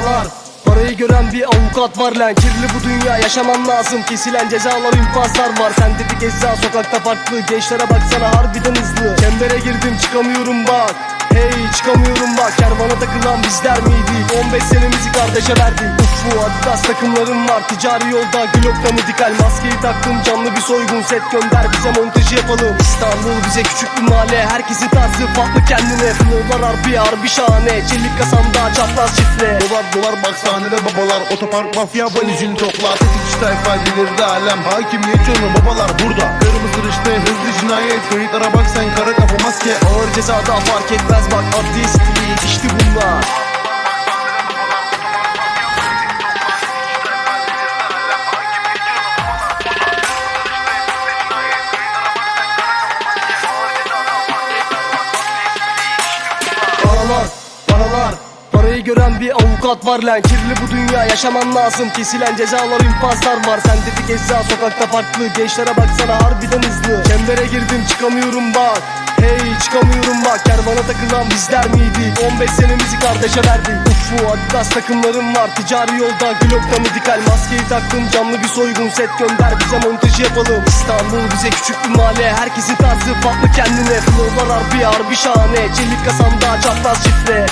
cezalar Parayı gören bir avukat var lan. Kirli bu dünya yaşaman lazım. Kesilen cezalar infazlar var. Sen dedi gezza sokakta farklı. Gençlere baksana harbiden hızlı. Çembere girdim çıkamıyorum bak. Hey çıkamıyorum bak Kervana takılan bizler miydik 15 senemizi kardeşe verdik Uffu Adidas takımlarım var. Ticari yolda Glock'ta medikal Maskeyi taktım. Canlı bir soygun Set gönder bize montajı yapalım. İstanbul bize küçük bir mahalle Herkesin tarzı farklı kendine. Flowlar harbi harbi şahane. Çelik kasamda çapraz çifre Dolar dolar bak sahnede babalar. Otopark mafya valizini toplar. Tetikçi tayfa delirdi alem. Hakimiyet yolu babalar burada. Kırmızı cinayet Kayıtlara bak sen kara kafa maske. Ağır cezada fark etmez bak adli stili işte bunlar Paralar, paralar Parayı gören bir avukat var lan. Kirli bu dünya yaşaman lazım Kesilen cezalar infazlar var. Sen dedi gezza sokakta farklı Gençlere baksana harbiden hızlı. Çembere girdim çıkamıyorum bak. Hey çıkamıyorum bak. Kervana takılan bizler miydik 15 senemizi kardeşe verdik Uffu Adidas takımlarım var. Ticari yolda Glock'ta medikal Maskeyi taktım. Canlı bir soygun Set gönder bize montajı yapalım. İstanbul bize küçük bir mahalle Herkesin tarzı farklı kendine. Flowlar harbi harbi şahane. Çelik kasamda çapraz çifre